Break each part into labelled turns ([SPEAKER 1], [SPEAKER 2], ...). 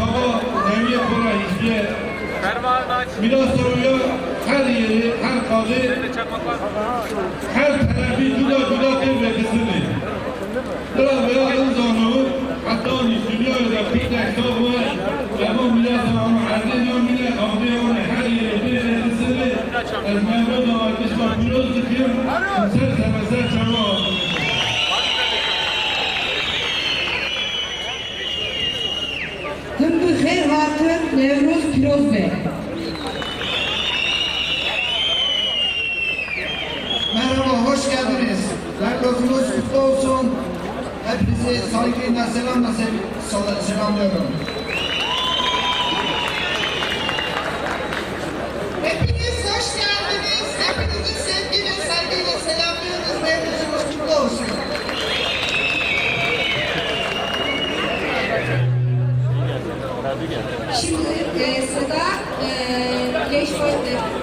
[SPEAKER 1] hava, devlet
[SPEAKER 2] buna hizmet.
[SPEAKER 1] Milas soruyor, her yeri, her kalı, her tarafı cüda cüda tevbekisini. Biraz veya en zanı, hatta hizmet öyle bir tek savunma, ama milas ama aziz yok bile, kavga her yeri tevbekisini. Ezmemde davetmiş var, milas
[SPEAKER 3] dikiyor, sen sen sen çabuk. Filoze.
[SPEAKER 4] Merhaba, hoş geldiniz. Derlokunuz kutlu olsun. Hepinizi saygıyla selamla sev selamlıyorum.
[SPEAKER 3] Şimdi e, sıra e, Leş
[SPEAKER 5] Boyut'ta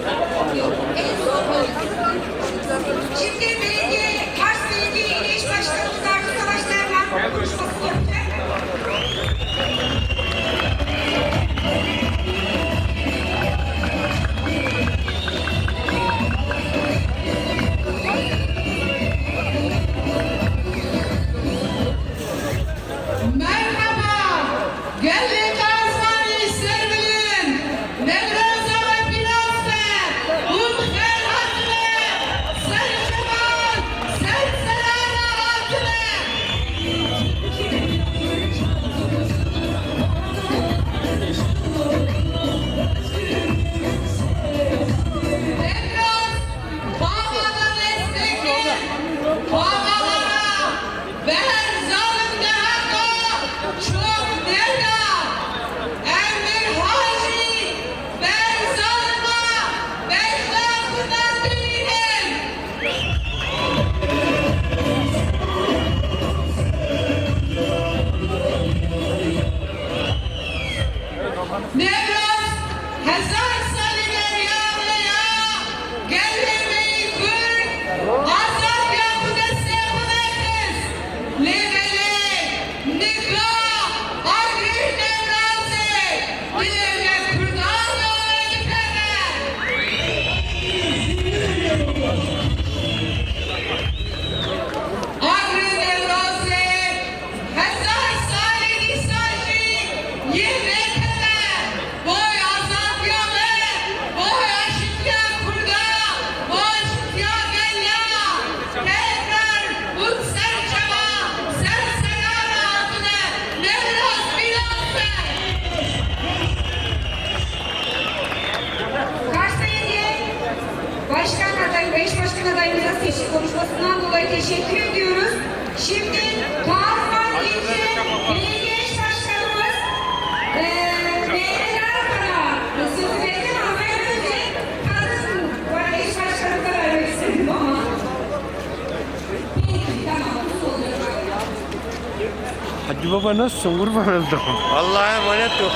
[SPEAKER 5] Baba nasılsın kurban oldum.
[SPEAKER 2] Allah'a emanet ol.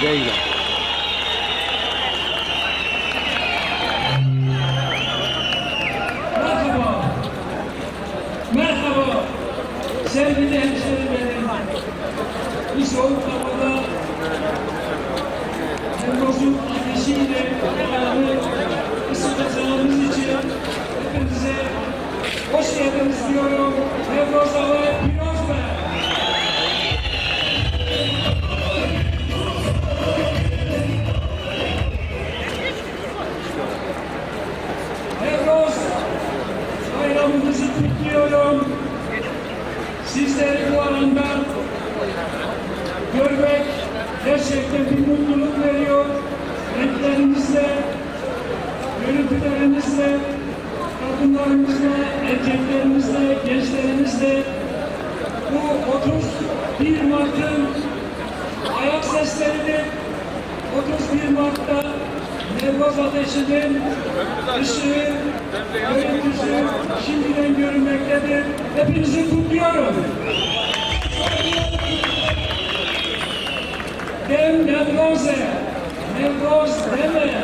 [SPEAKER 5] Güle güle.
[SPEAKER 6] Merhaba. Merhaba. Sevgili hemşehrilerim. Bu soğuk havada Temmuz'un ateşiyle beraber ısıtacağımız için hepinize hoş geldiniz diyorum. Ve şimdiden görünmektedir. Hepinizi kutluyorum. Dem Nevroze, Nevroz deme.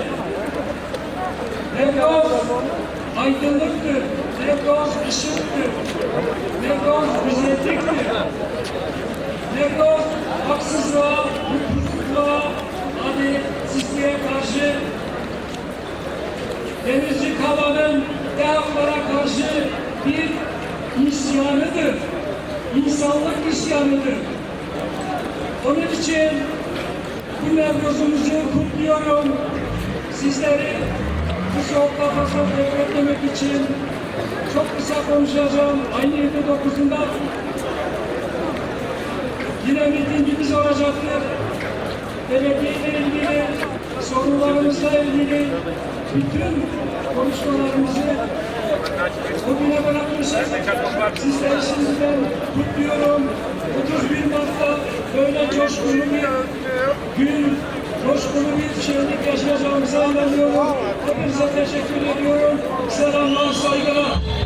[SPEAKER 6] Nevroz aydınlıktır, Nevroz ışıktır, Nevroz güzelliktir. Nevroz haksızlığa, hukuksuzluğa, adaletsizliğe karşı denizci kalanın devamlara karşı bir isyanıdır. İnsanlık isyanıdır. Onun için bu Nevruz'umuzu kutluyorum. Sizleri bu soğukta fazla bekletmemek için çok kısa konuşacağım. Aynı 29'unda yine mitingimiz olacaktır. Belediyeyle ilgili, sorunlarımızla ilgili bütün konuşmalarımızı bugüne bırakmışız. Sizleri şimdiden kutluyorum. 31 Mart'ta böyle coşkulu bir gün, coşkulu bir şenlik yaşayacağımıza inanıyorum. Hepinize teşekkür ediyorum. Selamlar, saygılar.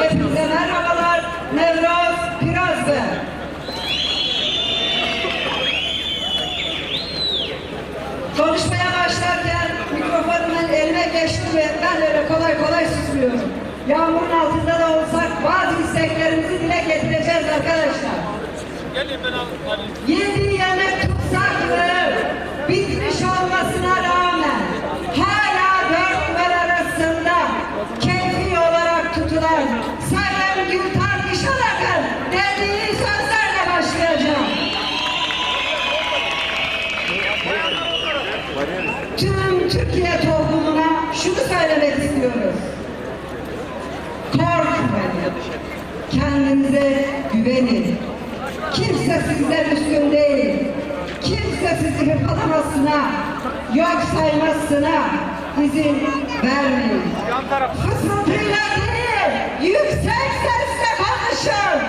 [SPEAKER 7] Hepinize merhabalar. Nevroz Piraz ben. Konuşmaya başlarken mikrofonumun eline geçti ve ben öyle kolay kolay susmuyorum. Yağmurun altında da olsak bazı isteklerimizi dile getireceğiz arkadaşlar. Yedi yemek tutsak güvenin. Kimse sizden üstün değil. Kimse sizi hırpalamasına, yok saymasına, izin vermeyin. Fısıltıyla değil, yüksek sesle konuşun.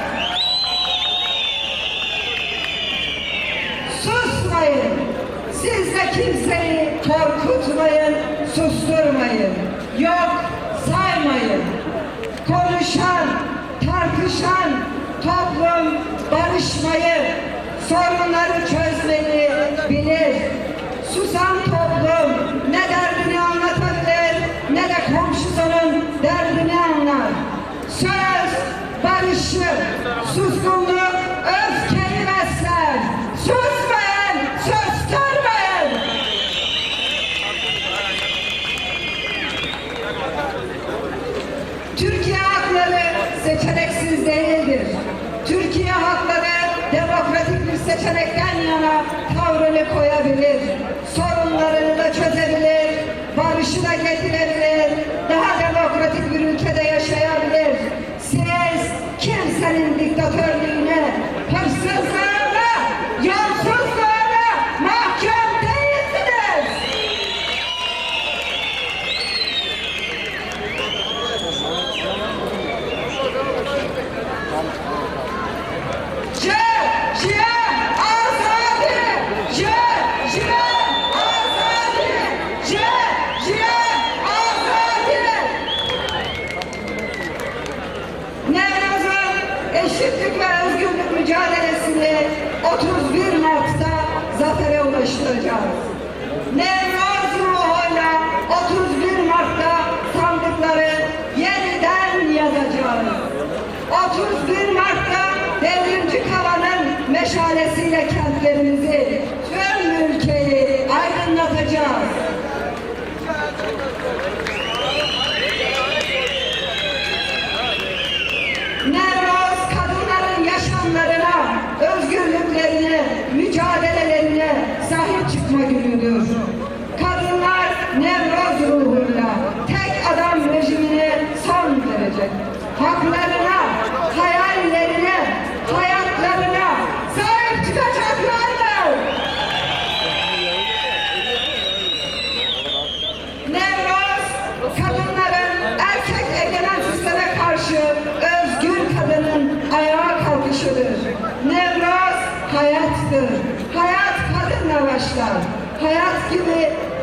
[SPEAKER 7] Susmayın. Siz de kimseyi korkutmayın, susturmayın. Yok saymayın. Konuşan, tartışan toplum barışmayı, sorunları çözmeyi bilir. Susan toplum ne derdini anlatabilir ne de komşusunun derdini anlar. Söz barışı, suskunluk öfkeyi besler. Susmayın, susturmayın. Türkiye hakları seçeneksiz değildir. Türkiye hakları demokratik bir seçenekten yana tavrını koyabilir. Sorunlarını da çözebilir. Barışı da getirebilir. Daha demokratik bir ülkede yaşayabilir. Siz kimsenin diktatörlüğüne, Gracias.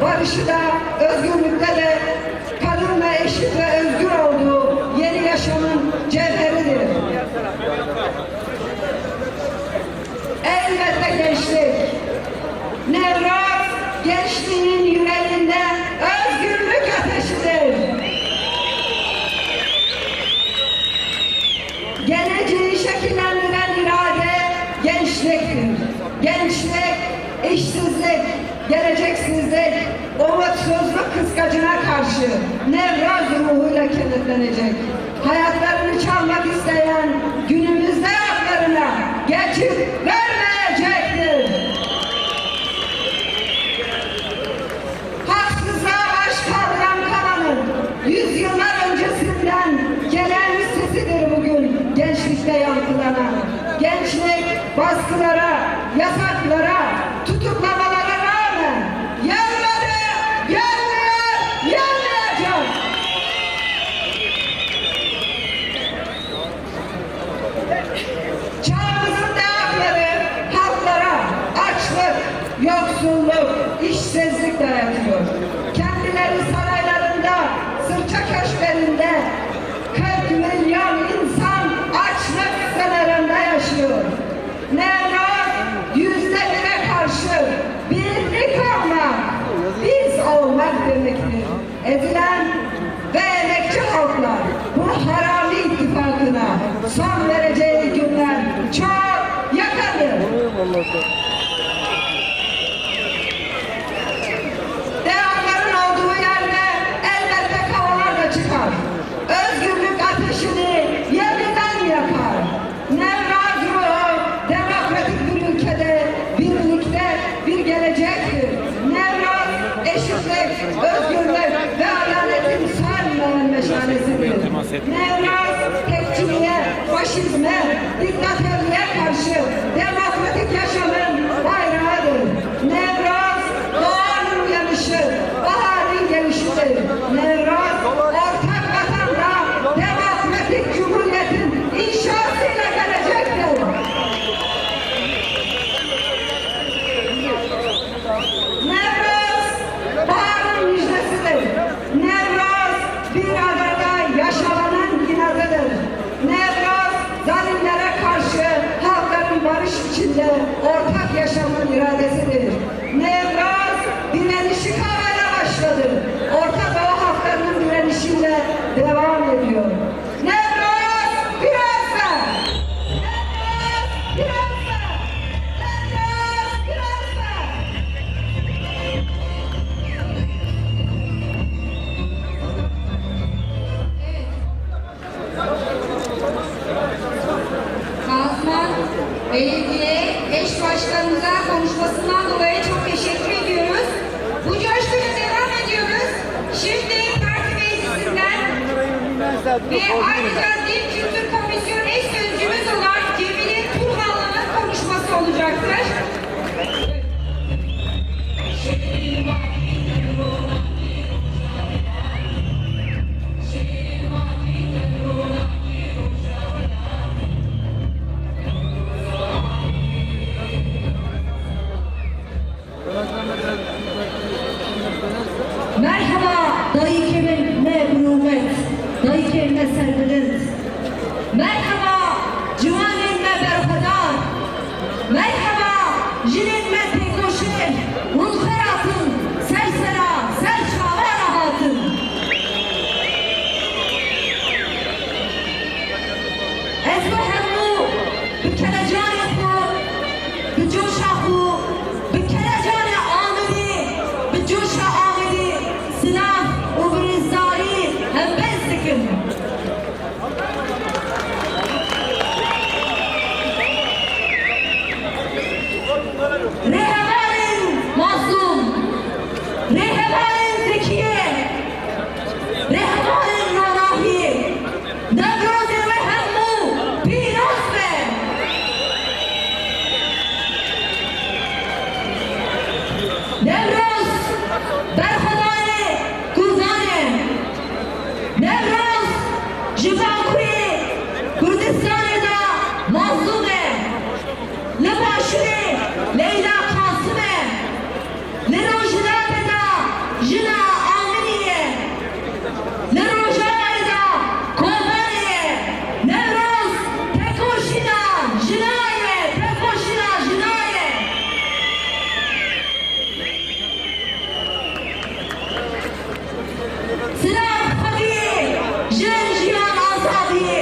[SPEAKER 7] Barışı da özgürlükte de kıskacına karşı Nevroz ruhuyla kenetlenecek. Hayatlarını çalmak isteyen günümüzde haklarına geçip vermeyecektir. Meşalesidir. Nevraz tekçiliğe, faşizme, diktatörlüğe karşı demokratik yaşamın
[SPEAKER 8] পয়সা দিয়ে